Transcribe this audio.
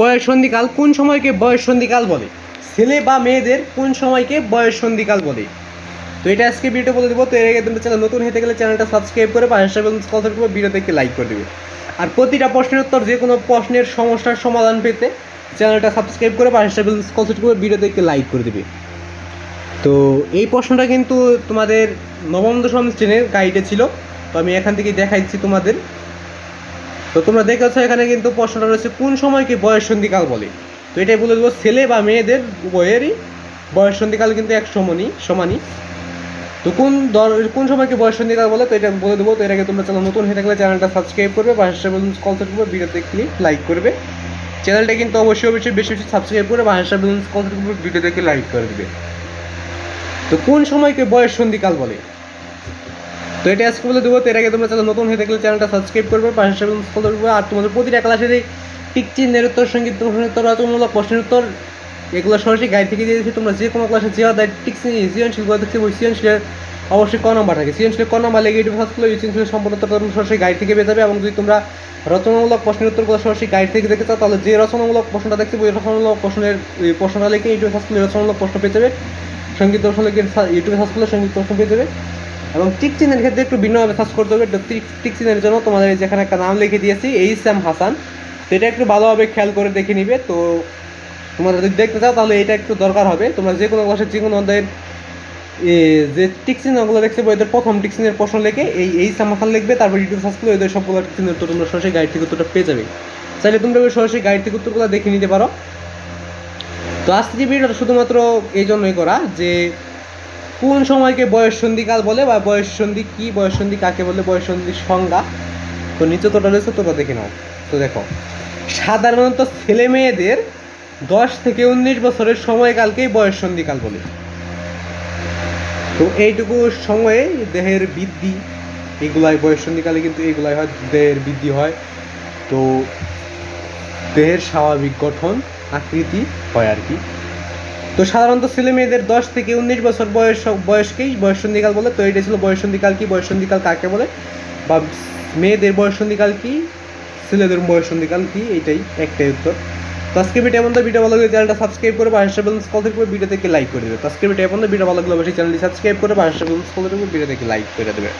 বয়স সন্ধিকাল কোন সময়কে বয়স সন্ধিকাল বলে? ছেলে বা মেয়েদের কোন সময়কে বয়স সন্ধিকাল বলে? তো এটা আজকে ভিডিও বলে দেবো। তো এর আগে তোমরা চ্যানেল নতুন হতে গেলে চ্যানেলটা সাবস্ক্রাইব করে পাশে এবং কল করে ভিডিও দেখে লাইক করে দেবে। আর প্রতিটা প্রশ্নের উত্তর যে কোনো প্রশ্নের সমস্যার সমাধান পেতে চ্যানেলটা সাবস্ক্রাইব করে পাশে এবং কল করে ভিডিও দেখে লাইক করে দেবে। তো এই প্রশ্নটা কিন্তু তোমাদের নবম দশম শ্রেণির গাইডে ছিল। তো আমি এখান থেকে দেখাই দিচ্ছি তোমাদের। তো তোমরা দেখেছ এখানে কিন্তু প্রশ্নটা রয়েছে, কোন সময়কে বয়স সন্ধিকাল বলে? তো এটাই বলে দেবো, ছেলে বা মেয়েদের উভয়েরই বয়স সন্ধিকাল কিন্তু এক সমানই সমানই। তো কোন দর কোন সময়কে বয়স সন্ধিকাল বলে, তো এটা বলে দেবো। তো এটাকে তোমরা চ্যানেল নতুন হয়ে থাকলে চ্যানেলটা সাবস্ক্রাইব করবে, পাশে কল করবে, ভিডিওতে ক্লিক লাইক করবে। চ্যানেলটা কিন্তু অবশ্যই অবশ্যই বেশি বেশি সাবস্ক্রাইব করে, পাশে কল করবে ভিডিও দেখে লাইক করে দেবে। তো কোন সময়কে বয়স সন্ধিকাল বলে? তো এটা আজকে বলে দেবো এর আগে তোমরা নতুন হয়ে থাকলে চ্যানেলটা সাবস্ক্রাইব করবে, পাশে ফলো করবে, আর তোমাদের প্রতিটা ক্লাসের এই টিক চিহ্নের উত্তর, সংগীত উত্তর, রচনামূলক প্রশ্নের উত্তর, এগুলো সরাসরি গাইড থেকে দিয়ে দিচ্ছি তোমরা যে কোনো ক্লাসে যে আদায় টিক সৃজনশীল করে দেখতে ওই সৃজনশীলের অবশ্যই ক নাম্বার থাকে। সৃজনশীলের ক নাম্বার লেগে ইউটিউব সার্চ করলে এই সৃজনশীলের সম্পূর্ণ তোমরা সরাসরি গাইড থেকে পেয়ে যাবে, এবং যদি তোমরা রচনামূলক প্রশ্নের উত্তরগুলো সরাসরি গাইড থেকে দেখতে চাও, তাহলে যে রচনামূলক প্রশ্নটা দেখতে ওই রচনামূলক প্রশ্নের প্রশ্নটা লিখে ইউটিউব সার্চ করলে রচনামূলক প্রশ্ন পেয়ে যাবে। সংগীত দর্শন লিখে ইউটিউবে সার্চ করলে সংগীত প্রশ্ন পেয়ে যাবে। এবং টিক চিহ্নের ক্ষেত্রে একটু ভিন্নভাবে সার্চ করতে হবে। টিক চিহ্নের জন্য তোমাদের যেখানে একটা নাম লিখে দিয়েছি এইচ এম হাসান। তো এটা একটু ভালোভাবে খেয়াল করে দেখে নিবে। তো তোমরা যদি দেখতে চাও তাহলে এটা একটু দরকার হবে। তোমরা যে কোনো ক্লাসে যে কোনো এ, যে টিক চিহ্নগুলো দেখতে পাবো এদের প্রথম টিক চিহ্নের প্রশ্ন লিখে এই এইচ এম হাসান লিখবে। তারপর ইউটিউব সার্চ করলে এদের সবগুলো টিক চিহ্নের উত্তর তোমরা সরাসরি গাইড থেকে উত্তরটা পেয়ে যাবে। চাইলে তোমরা ওই সরাসরি গাইড থেকে উত্তরগুলো দেখে নিতে পারো। তো আজকে ভিডিওটা শুধুমাত্র এই জন্যই করা যে কোন সময়কে বয়স সন্ধিকাল বলে বা বয়স সন্ধি কি, বয়স সন্ধি কাকে বলে, বয়স সন্ধির সংজ্ঞা? তো নিচে তোটা রয়েছে তোটা দেখে নাও। তো দেখো, সাধারণত ছেলে মেয়েদের দশ থেকে উনিশ বছরের সময়কালকেই বয়স সন্ধিকাল বলে। তো এইটুকু সময়ে দেহের বৃদ্ধি, এগুলাই বয়স সন্ধিকালে কিন্তু এগুলাই হয়, দেহের বৃদ্ধি হয়। তো দেহের স্বাভাবিক গঠন, আকৃতি হয় আর কি। তো সাধারণত ছেলে মেয়েদের দশ থেকে উনিশ বছর বয়স, বয়সকেই বয়সন্ধিকাল বলে, তো এটা ছিল বয়সন্ধিকাল কি, বয়সন্ধিকাল কাকে বলে? বা মেয়েদের বয়সন্ধিকাল কি, ছেলেদের বয়সন্ধিকাল কি এটাই একটাই উত্তর। তো আজকে ভিডিও এমন ভিডিও ভালো লাগলে চ্যানেলটা সাবস্ক্রাইব করে বা হাসা ব্যালেন্স কল করে ভিডিও থেকে লাইক করে দেবে। তো আজকে ভিডিও এমন ভিডিও ভালো লাগলে অবশ্যই চ্যানেলটি সাবস্ক্রাইব করে বা হাসা ব্যালেন্স কল করে ভিডিও থেকে লাইক করে দেবে।